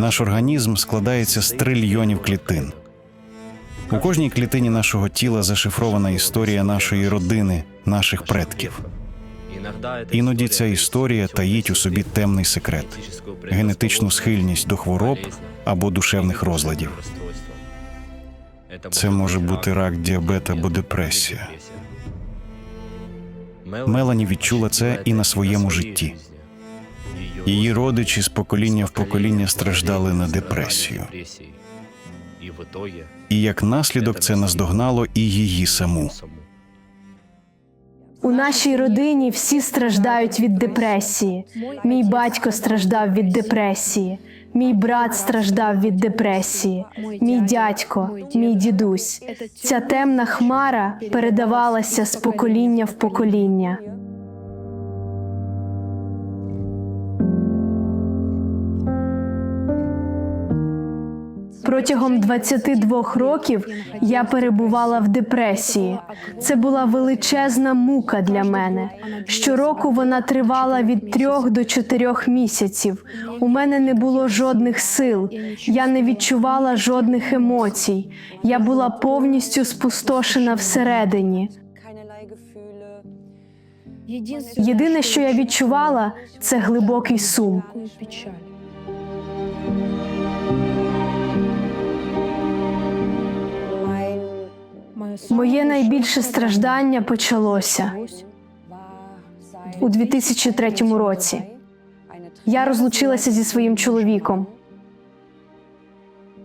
Наш організм складається з трильйонів клітин. У кожній клітині нашого тіла зашифрована історія нашої родини, наших предків. Іноді ця історія таїть у собі темний секрет, генетичну схильність до хвороб або душевних розладів. Це може бути рак, діабет або депресія. Мелані відчула це і на своєму житті. Її родичі з покоління в покоління страждали на депресію. І як наслідок це наздогнало і її саму. У нашій родині всі страждають від депресії. Мій батько страждав від депресії, мій брат страждав від депресії, мій дядько, мій дідусь. Ця темна хмара передавалася з покоління в покоління. Протягом 22 років я перебувала в депресії. Це була величезна мука для мене. Щороку вона тривала від трьох до чотирьох місяців. У мене не було жодних сил, я не відчувала жодних емоцій. Я була повністю спустошена всередині. Єдине, що я відчувала, це глибокий сум. Моє найбільше страждання почалося у 2003 році. Я розлучилася зі своїм чоловіком.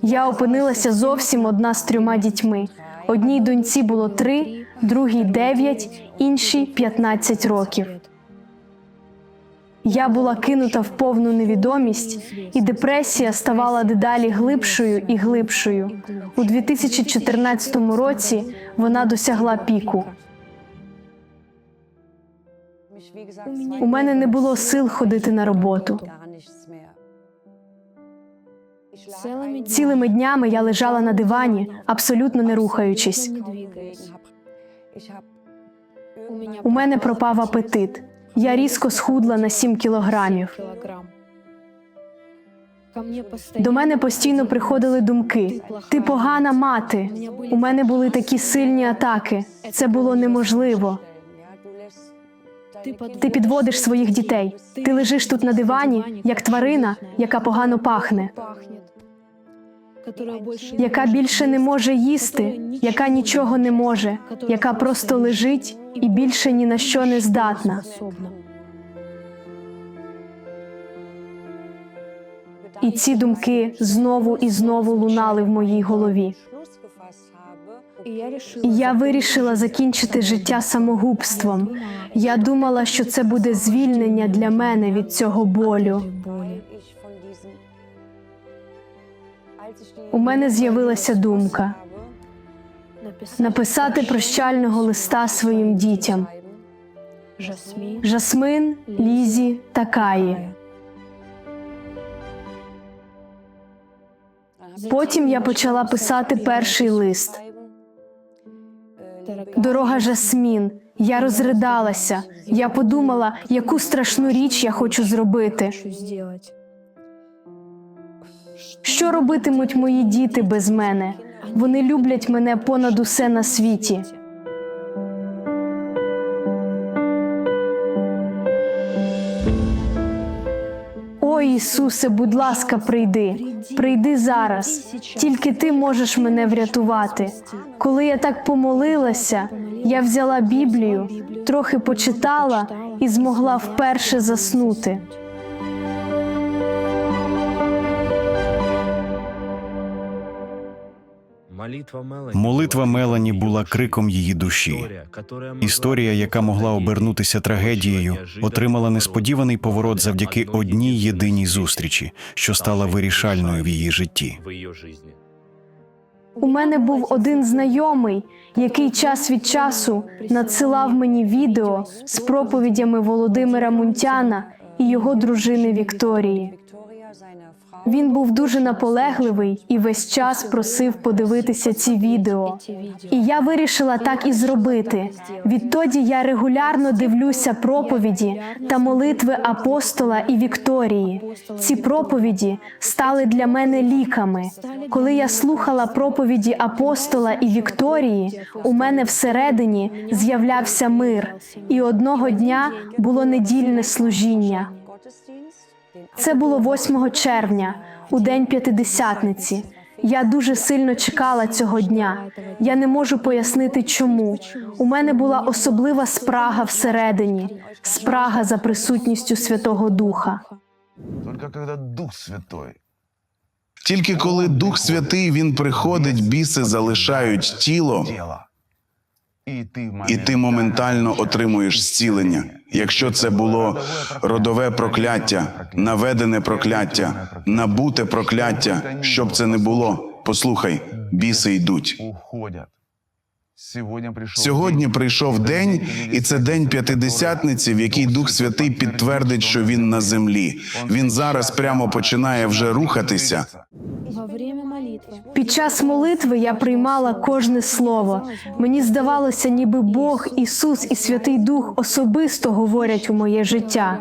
Я опинилася зовсім одна з трьома дітьми. Одній доньці було три, другій дев'ять, іншій 15 років. Я була кинута в повну невідомість, і депресія ставала дедалі глибшою і глибшою. У 2014 році вона досягла піку. У мене не було сил ходити на роботу. Цілими днями я лежала на дивані, абсолютно не рухаючись. У мене пропав апетит. Я різко схудла на 7 кілограмів. До мене постійно приходили думки: ти погана мати. У мене були такі сильні атаки. Це було неможливо. Ти підводиш своїх дітей. Ти лежиш тут на дивані, як тварина, яка погано пахне, яка більше не може їсти, яка нічого не може, яка просто лежить і більше ні на що не здатна. І ці думки знову і знову лунали в моїй голові. І я вирішила закінчити життя самогубством. Я думала, що це буде звільнення для мене від цього болю. У мене з'явилася думка написати прощального листа своїм дітям Жасмин, Лізі та Каї. Потім я почала писати перший лист. Дорога Жасмін. Я розридалася. Я подумала, яку страшну річ я хочу зробити. Що робитимуть мої діти без мене? Вони люблять мене понад усе на світі. О Ісусе, будь ласка, прийди, прийди зараз. Тільки ти можеш мене врятувати. Коли я так помолилася, я взяла Біблію, трохи почитала і змогла вперше заснути. Молитва Мелані була криком її душі. Історія, яка могла обернутися трагедією, отримала несподіваний поворот завдяки одній єдиній зустрічі, що стала вирішальною в її житті. У мене був один знайомий, який час від часу надсилав мені відео з проповідями Володимира Мунтяна і його дружини Вікторії. Він був дуже наполегливий і весь час просив подивитися ці відео. І я вирішила так і зробити. Відтоді я регулярно дивлюся проповіді та молитви апостола і Вікторії. Ці проповіді стали для мене ліками. Коли я слухала проповіді апостола і Вікторії, у мене всередині з'являвся мир, і одного дня було недільне служіння. Це було 8 червня, у день п'ятидесятниці. Я дуже сильно чекала цього дня. Я не можу пояснити, чому. У мене була особлива спрага всередині, спрага за присутністю Святого Духа. Только когда Дух Святой Тільки коли Дух Святий він приходить, біси залишають тіло, і ти, моментально отримуєш зцілення. Якщо це було родове прокляття, наведене прокляття, набуте прокляття, щоб це не було. Послухай, біси йдуть. Сьогодні прийшов день, і це день п'ятидесятниці, в який Дух Святий підтвердить, що він на землі. Він зараз прямо починає вже рухатися. Під час молитви я приймала кожне слово. Мені здавалося, ніби Бог, Ісус і Святий Дух особисто говорять у моє життя.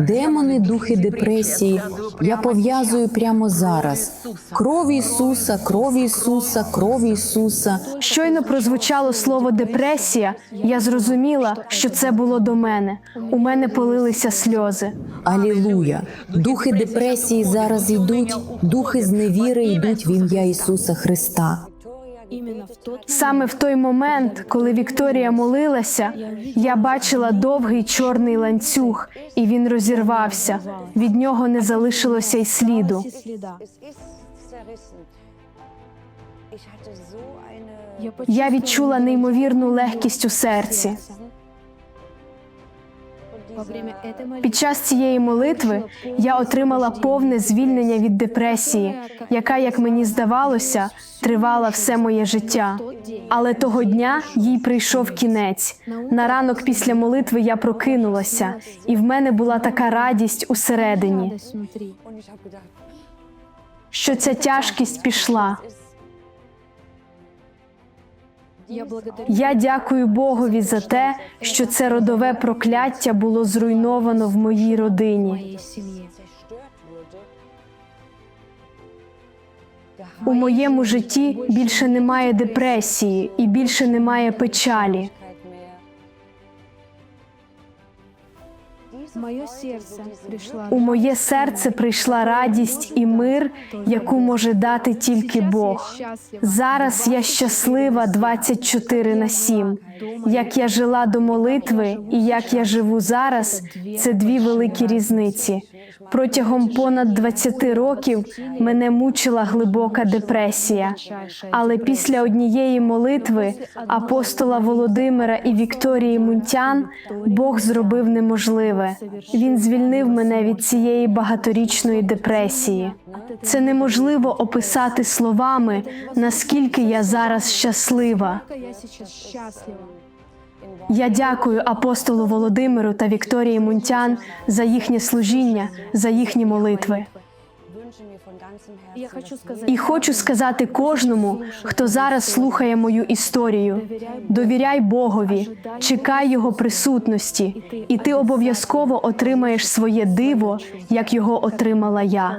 Демони, духи депресії я пов'язую прямо зараз. Кров Ісуса, кров Ісуса, кров Ісуса. Щойно прозвучало слово депресія. Я зрозуміла, що це було до мене. У мене полилися сльози. Алілуя! Духи депресії зараз йдуть, духи зневіри йдуть в ім'я Ісуса Христа. Саме в той момент, коли Вікторія молилася, я бачила довгий чорний ланцюг, і він розірвався. Від нього не залишилося й сліду. Я відчула неймовірну легкість у серці. Під час цієї молитви я отримала повне звільнення від депресії, яка, як мені здавалося, тривала все моє життя. Але того дня їй прийшов кінець. На ранок після молитви я прокинулася, і в мене була така радість усередині, що ця тяжкість пішла. Я дякую Богові за те, що це родове прокляття було зруйновано в моїй родині. У моєму житті більше немає депресії і більше немає печалі. У моє серце прийшла радість і мир, яку може дати тільки Бог. Зараз я щаслива 24 на 7. Як я жила до молитви і як я живу зараз, це дві великі різниці. Протягом понад 20 років мене мучила глибока депресія. Але після однієї молитви апостола Володимира і Вікторії Мунтян Бог зробив неможливе. Він звільнив мене від цієї багаторічної депресії. Це неможливо описати словами, наскільки я зараз щаслива. Я дякую апостолу Володимиру та Вікторії Мунтян за їхнє служіння, за їхні молитви. Я хочу сказать, І хочу сказати кожному, хто зараз слухає мою історію: довіряй Богові, чекай Його присутності, і ти обов'язково отримаєш своє диво, як його отримала я.